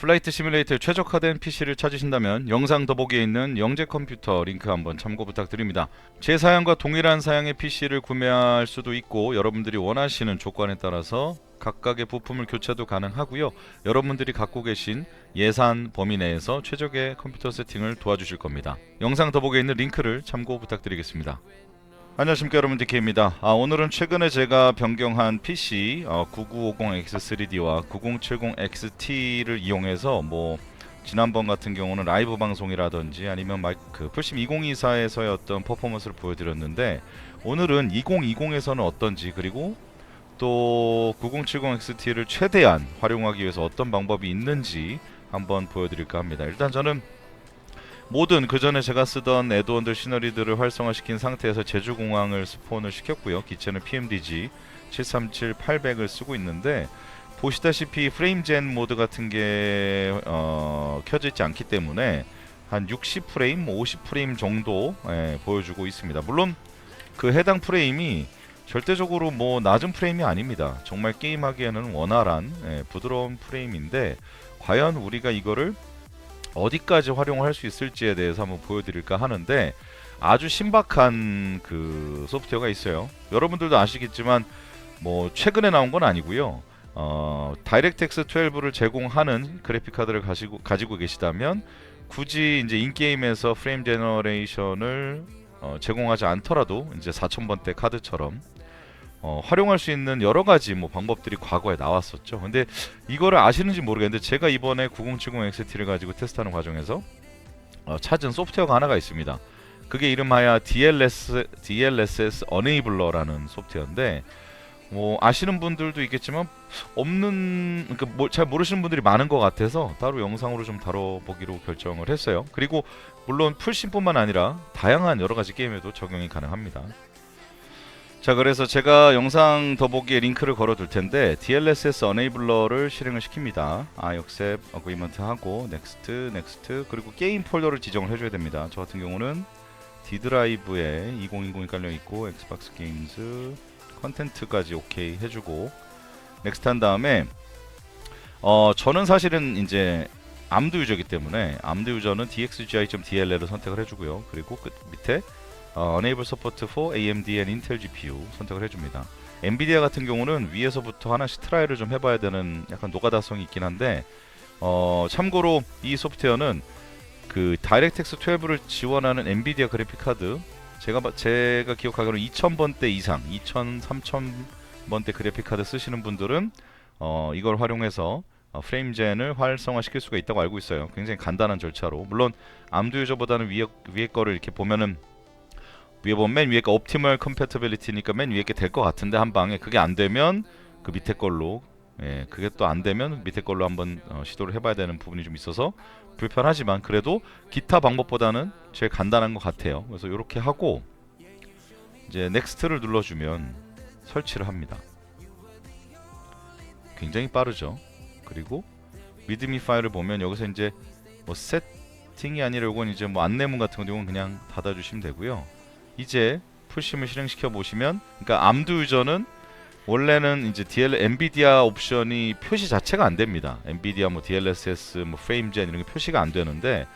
플라이트 시뮬레이터에 최적화된 PC를 찾으신다면 영상 더보기에 있는 영재 컴퓨터 링크 한번 참고 부탁드립니다. 제 사양과 동일한 사양의 PC를 구매할 수도 있고 여러분들이 원하시는 조건에 따라서 각각의 부품을 교체도 가능하고요. 여러분들이 갖고 계신 예산 범위 내에서 최적의 컴퓨터 세팅을 도와주실 겁니다. 영상 더보기에 있는 링크를 참고 부탁드리겠습니다. 안녕하십니까 여러분 DK입니다. 아, 오늘은 최근에 제가 변경한 PC 어, 9950X3D와 9070XT를 이용해서 뭐 지난번 같은 경우는 라이브 방송이라든지 아니면 마이크 그 풀심 2024에서의 어떤 퍼포먼스를 보여드렸는데 오늘은 2020에서는 어떤지 그리고 또 9070XT를 최대한 활용하기 위해서 어떤 방법이 있는지 한번 보여드릴까 합니다. 일단 저는 모든 그 전에 제가 쓰던 애드온들 시너리들을 활성화시킨 상태에서 제주공항을 스폰을 시켰고요. 기체는 PMDG 737-800을 쓰고 있는데 보시다시피 프레임젠 모드 같은 게 어, 켜져 있지 않기 때문에 한 60프레임, 50프레임 정도 예, 보여주고 있습니다. 물론 그 해당 프레임이 절대적으로 뭐 낮은 프레임이 아닙니다. 정말 게임하기에는 원활한 예, 부드러운 프레임인데 과연 우리가 이거를 어디까지 활용을 할수 있을지에 대해서 한번 보여드릴까 하는데 아주 신박한 그 소프트웨어가 있어요. 여러분들도 아시겠지만 뭐 최근에 나온 건 아니고요. 어, 다이렉트X 12를 제공하는 그래픽 카드를 가지고 가지고 계시다면 굳이 이제 인게임에서 프레임 제너레이션을 어, 제공하지 않더라도 이제 4000번대 카드처럼 어, 활용할 수 있는 여러 가지 뭐 방법들이 과거에 나왔었죠. 근데 이거를 아시는지 모르겠는데 제가 이번에 9070XT를 가지고 테스트하는 과정에서 어, 찾은 소프트웨어가 하나가 있습니다. 그게 이름하여 DLS, DLSS Enabler라는 소프트웨어인데 뭐 아시는 분들도 있겠지만 없는 그러니까 뭐 잘 모르시는 분들이 많은 것 같아서 따로 영상으로 좀 다뤄보기로 결정을 했어요. 그리고 물론 풀심뿐만 아니라 다양한 여러 가지 게임에도 적용이 가능합니다. 자 그래서 제가 영상 더보기에 링크를 걸어 둘 텐데 DLSS Enabler를 실행을 시킵니다. I accept agreement 하고 next, next 그리고 게임 폴더를 지정을 해줘야 됩니다. 저 같은 경우는 D 드라이브에 2020이 깔려 있고 엑스박스 게임즈 컨텐츠까지 오케이 해주고 넥스트 한 다음에 어 저는 사실은 이제 암드 유저이기 때문에 암드 유저는 dxgi.dl를 선택을 해주고요. 그리고 끝 밑에 어, Enable Support for AMD and Intel GPU 선택을 해줍니다. 엔비디아 같은 경우는 위에서부터 하나씩 트라이를 좀 해봐야 되는 약간 노가다성이 있긴 한데 어, 참고로 이 소프트웨어는 그 DirectX 12를 지원하는 엔비디아 그래픽 카드 제가 봐- 제가 기억하기로 2,000번대 이상, 2,000, 3,000번대 그래픽 카드 쓰시는 분들은 어, 이걸 활용해서 어, 프레임젠을 활성화시킬 수가 있다고 알고 있어요. 굉장히 간단한 절차로 물론 암드 유저보다는 위에 위에 거를 이렇게 보면은 위에 보면 맨 위에 거 옵티멀 컴패티빌리티니까 맨 위에 게 될 것 같은데 한 방에 그게 안 되면 그 밑에 걸로 예, 그게 또 안 되면 밑에 걸로 한번 어, 시도를 해봐야 되는 부분이 좀 있어서 불편하지만 그래도 기타 방법보다는 제일 간단한 것 같아요. 그래서 이렇게 하고 이제 넥스트를 눌러주면 설치를 합니다. 굉장히 빠르죠. 그리고 리드미 파일을 보면 여기서 이제 뭐 세팅이 아니라 이건 이제 뭐 안내문 같은 경우는 그냥 닫아주시면 되고요. 이제 풀심을 실행시켜 보시면 그러니까 암드 유저는 원래는 이제 DL 엔비디아 옵션이 표시 자체가 안 됩니다. 엔비디아 뭐 DLSS 뭐 프레임젠 이런 게 표시가 안 되는데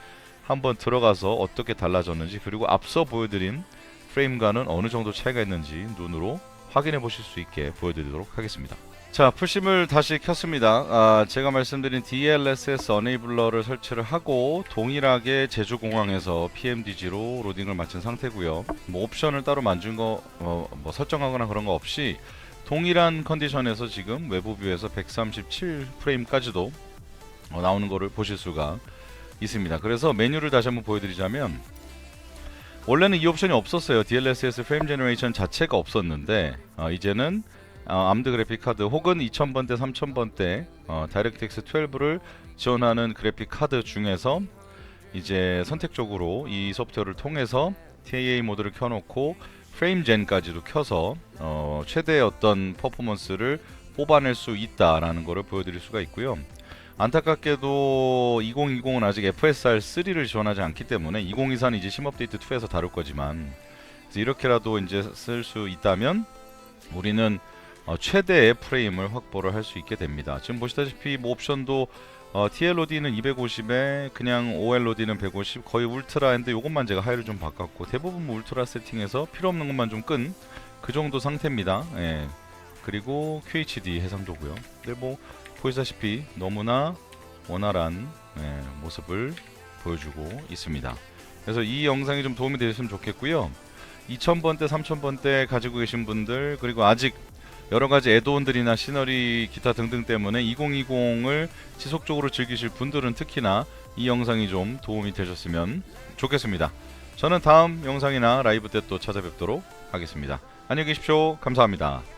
한번 들어가서 어떻게 달라졌는지 그리고 앞서 보여드린 프레임과는 어느 정도 차이가 있는지 눈으로 확인해 보실 수 있게 보여드리도록 하겠습니다. 자, 풀심을 다시 켰습니다. 아, 제가 말씀드린 DLSS Enabler를 설치를 하고 동일하게 제주공항에서 PMDG로 로딩을 마친 상태고요. 뭐 옵션을 따로 만든 거, 어, 뭐 설정하거나 그런 거 없이 동일한 컨디션에서 지금 외부 뷰에서 137 프레임까지도 어, 나오는 거를 보실 수가 있습니다. 그래서 메뉴를 다시 한번 보여드리자면 원래는 이 옵션이 없었어요. DLSS 프레임 제너레이션 자체가 없었는데 어, 이제는 어, 암드 그래픽 카드 혹은 2000번대, 3000번대 어, 다이렉트X 12를 지원하는 그래픽 카드 중에서 이제 선택적으로 이 소프트웨어를 통해서 TAA 모드를 켜놓고 프레임 젠까지도 켜서 어, 최대의 어떤 퍼포먼스를 뽑아낼 수 있다라는 것을 보여드릴 수가 있고요. 안타깝게도 2020은 아직 FSR 3를 지원하지 않기 때문에 2024는 이제 심 업데이트 2에서 다룰 거지만 이렇게라도 이제 쓸 수 있다면 우리는 어, 최대의 프레임을 확보를 할 수 있게 됩니다. 지금 보시다시피 뭐 옵션도 어, TLOD는 250에 그냥 OLOD는 150 거의 울트라인데 요것만 제가 하이를 좀 바꿨고 대부분 뭐 울트라 세팅해서 필요 없는 것만 좀 끈 그 정도 상태입니다 예. 그리고 QHD 해상도고요 근데 뭐 보시다시피 너무나 원활한 예, 모습을 보여주고 있습니다 그래서 이 영상이 좀 도움이 되셨으면 좋겠고요 2000번대 3000번대 가지고 계신 분들 그리고 아직 여러 가지 애드온들이나 시너리 기타 등등 때문에 2020을 지속적으로 즐기실 분들은 특히나 이 영상이 좀 도움이 되셨으면 좋겠습니다. 저는 다음 영상이나 라이브 때 또 찾아뵙도록 하겠습니다. 안녕히 계십시오. 감사합니다.